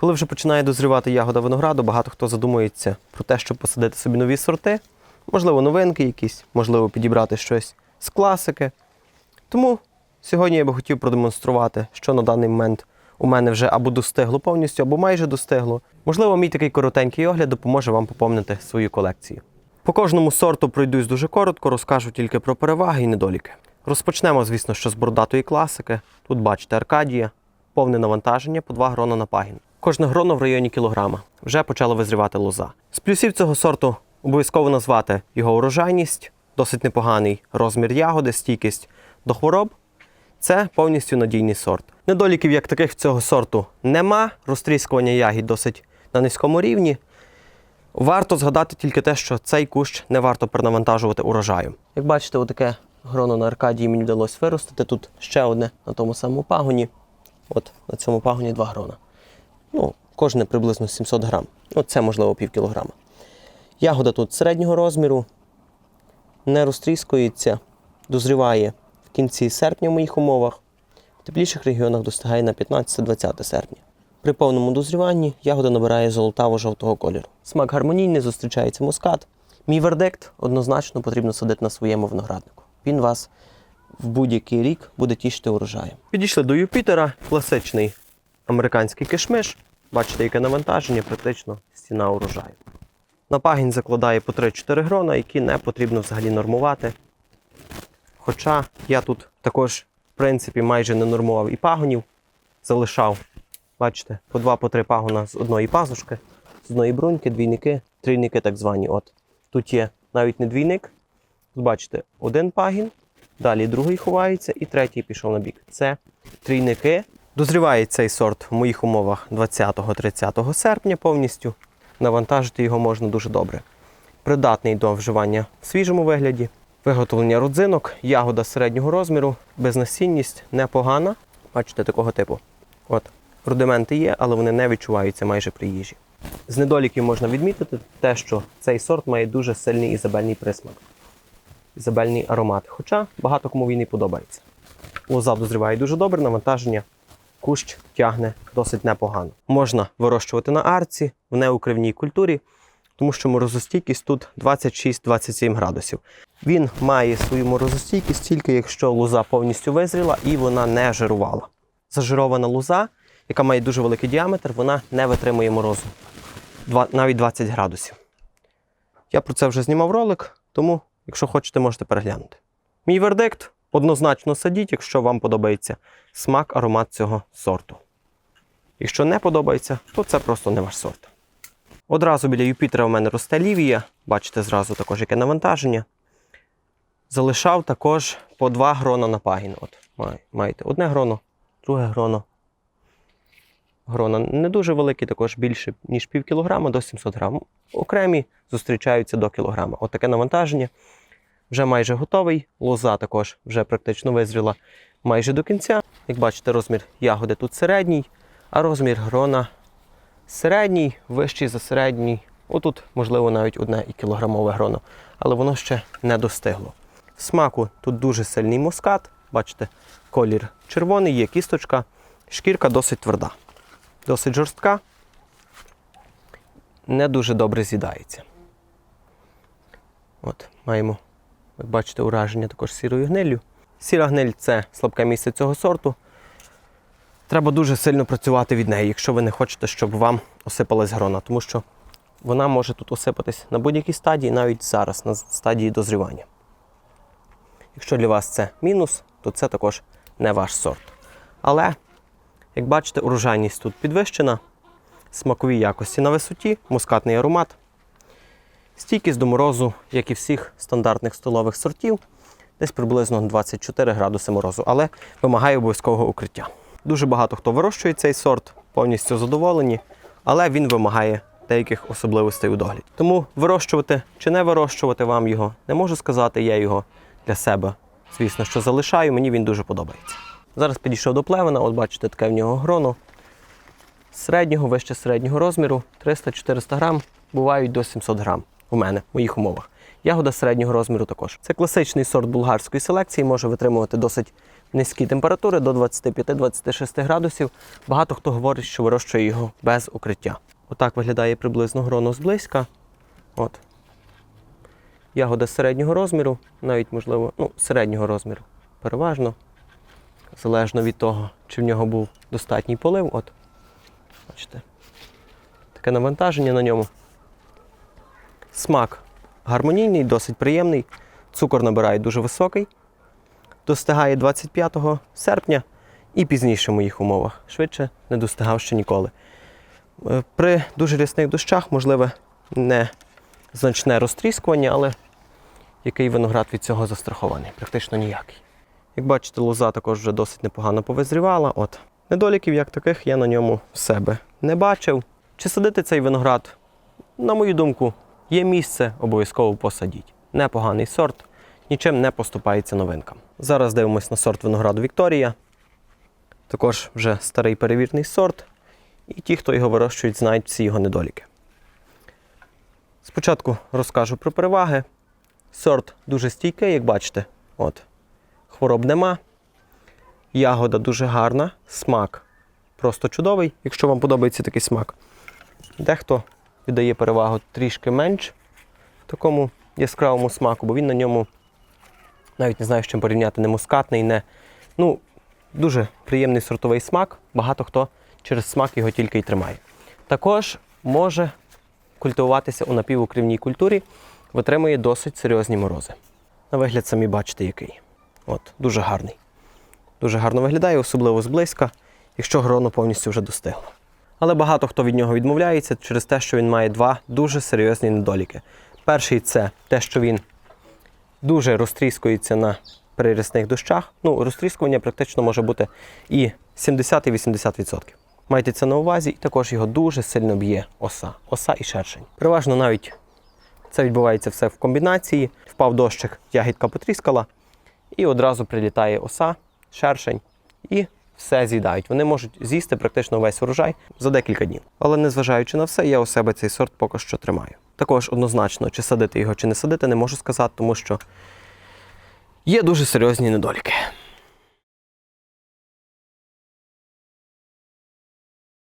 Коли вже починає дозрівати ягода винограду, багато хто задумується про те, щоб посадити собі нові сорти, можливо, новинки якісь, можливо, підібрати щось з класики. Тому сьогодні я би хотів продемонструвати, що на даний момент у мене вже або достигло повністю, або майже достигло. Можливо, мій такий коротенький огляд допоможе вам поповнити свою колекцію. По кожному сорту пройдусь дуже коротко, розкажу тільки про переваги і недоліки. Розпочнемо, звісно, що з бородатої класики. Тут бачите Аркадія, повне навантаження по 2 грона на пагін. Кожне гроно в районі кілограма. Вже почала визрівати лоза. З плюсів цього сорту обов'язково назвати його урожайність, досить непоганий розмір ягоди, стійкість до хвороб. Це повністю надійний сорт. Недоліків як таких цього сорту нема. Розтріскування ягід досить на низькому рівні. Варто згадати тільки те, що цей кущ не варто перенавантажувати урожаю. Як бачите, отаке гроно на Аркадії мені вдалося виростити. Тут ще одне на тому самому пагоні. От на цьому пагоні два грона. Ну, кожне приблизно 700 грам. Ну, це можливо пів кілограма. Ягода тут середнього розміру, не розтріскується, дозріває в кінці серпня в моїх умовах. В тепліших регіонах достигає на 15-20 серпня. При повному дозріванні ягода набирає золотаво-жовтого кольору. Смак гармонійний, зустрічається мускат. Мій вердикт однозначно потрібно садити на своєму винограднику. Він вас в будь-який рік буде тішити урожаєм. Підійшли до Юпітера, класичний американський кишмиш. Бачите, яке навантаження, практично стіна урожаю. На пагінь закладає по 3-4 грона, які не потрібно взагалі нормувати. Хоча я тут також, в принципі, майже не нормував і пагонів, залишав, бачите, по 2-3 пагона з одної пазушки, з одної бруньки, двійники, трійники так звані. От. Тут є навіть не двійник. Бачите, один пагін, далі другий ховається і третій пішов на бік. Це трійники. Дозріває цей сорт в моїх умовах 20-30 серпня повністю. Навантажити його можна дуже добре. Придатний до вживання в свіжому вигляді. Виготовлення родзинок, ягода середнього розміру, безнасінність непогана. Бачите, такого типу. От, рудименти є, але вони не відчуваються майже при їжі. З недоліків можна відмітити те, що цей сорт має дуже сильний ізабельний присмак, ізабельний аромат. Хоча багато кому він і подобається. Лоза дозріває дуже добре, навантаження кущ тягне досить непогано. Можна вирощувати на арці в неукривній культурі, тому що морозостійкість тут 26-27 градусів. Він має свою морозостійкість тільки якщо лоза повністю визріла і вона не жирувала. Зажирована лоза, яка має дуже великий діаметр, вона не витримує морозу. Навіть 20 градусів. Я про це вже знімав ролик, тому, якщо хочете, можете переглянути. Мій вердикт однозначно садіть, якщо вам подобається смак, аромат цього сорту. Якщо не подобається, то це просто не ваш сорт. Одразу біля Юпітера у мене росте лівія. Бачите зразу також яке навантаження. Залишав також по два грона на пагін. От, маєте одне гроно, друге гроно. Грона не дуже великі, також більше, ніж пів кілограма до 700 грам. Окремі зустрічаються до кілограма. От навантаження вже майже готовий. Лоза також вже практично визріла майже до кінця. Як бачите, розмір ягоди тут середній, а розмір грона середній, вищий за середній. Отут, можливо, навіть одне і кілограмове гроно, але воно ще не достигло. Смаку тут дуже сильний мускат. Бачите, колір червоний, є кісточка, шкірка досить тверда, досить жорстка, не дуже добре з'їдається. От, маємо як бачите, ураження також сірою гниллю. Сіра гниль це слабке місце цього сорту. Треба дуже сильно працювати від неї, якщо ви не хочете, щоб вам осипалась грона, тому що вона може тут осипатись на будь-якій стадії, навіть зараз, на стадії дозрівання. Якщо для вас це мінус, то це також не ваш сорт. Але, як бачите, урожайність тут підвищена, смакові якості на висоті, мускатний аромат. Стійкість до морозу, як і всіх стандартних столових сортів, десь приблизно 24 градуси морозу, але вимагає обов'язкового укриття. Дуже багато хто вирощує цей сорт, повністю задоволені, але він вимагає деяких особливостей у догляді. Тому вирощувати чи не вирощувати вам його не можу сказати, я його для себе, звісно, що залишаю, мені він дуже подобається. Зараз підійшов до плевена, от бачите, таке в нього гроно середнього, вище середнього розміру, 300-400 грам, бувають до 700 грам у мене, в моїх умовах. Ягода середнього розміру також. Це класичний сорт булгарської селекції, може витримувати досить низькі температури до 25-26 градусів. Багато хто говорить, що вирощує його без укриття. Отак виглядає приблизно гроно зблизька. От. Ягода середнього розміру, навіть можливо, ну, середнього розміру, переважно. Залежно від того, чи в нього був достатній полив. От. Бачите. Таке навантаження на ньому. Смак гармонійний, досить приємний. Цукор набирає дуже високий. Достигає 25 серпня і пізніше в моїх умовах. Швидше не достигав ще ніколи. Е, При дуже рясних дощах можливе незначне розтріскування, але який виноград від цього застрахований? Практично ніякий. Як бачите, лоза також вже досить непогано повизрівала. От. Недоліків як таких я на ньому в себе не бачив. Чи садити цей виноград? На мою думку, є місце, обов'язково посадіть. Непоганий сорт, нічим не поступається новинкам. Зараз дивимось на сорт винограду Вікторія. Також вже старий перевірний сорт. І ті, хто його вирощують, знають всі його недоліки. Спочатку розкажу про переваги. Сорт дуже стійкий, як бачите. От. Хвороб нема. Ягода дуже гарна, смак просто чудовий, якщо вам подобається такий смак. Дехто віддає перевагу трішки менш такому яскравому смаку, бо він на ньому навіть не знаю, з чим порівняти, не мускатний, не. Ну, дуже приємний сортовий смак. Багато хто через смак його тільки й тримає. Також може культивуватися у напівукривній культурі, витримує досить серйозні морози. На вигляд самі бачите, який. От, дуже гарний. Дуже гарно виглядає, особливо зблизька, якщо гроно повністю вже достигло. Але багато хто від нього відмовляється через те, що він має два дуже серйозні недоліки. Перший це те, що він дуже розтріскується на прирісних дощах. Ну, розтріскування практично може бути і 70 і 80%. Майте це на увазі, і також його дуже сильно б'є оса, оса і шершень. Переважно навіть це відбувається все в комбінації. Впав дощик, ягідка потріскала, і одразу прилітає оса, шершень і все з'їдають. Вони можуть з'їсти практично весь урожай за декілька днів. Але незважаючи на все, я у себе цей сорт поки що тримаю. Також однозначно, чи садити його, чи не садити, не можу сказати, тому що є дуже серйозні недоліки.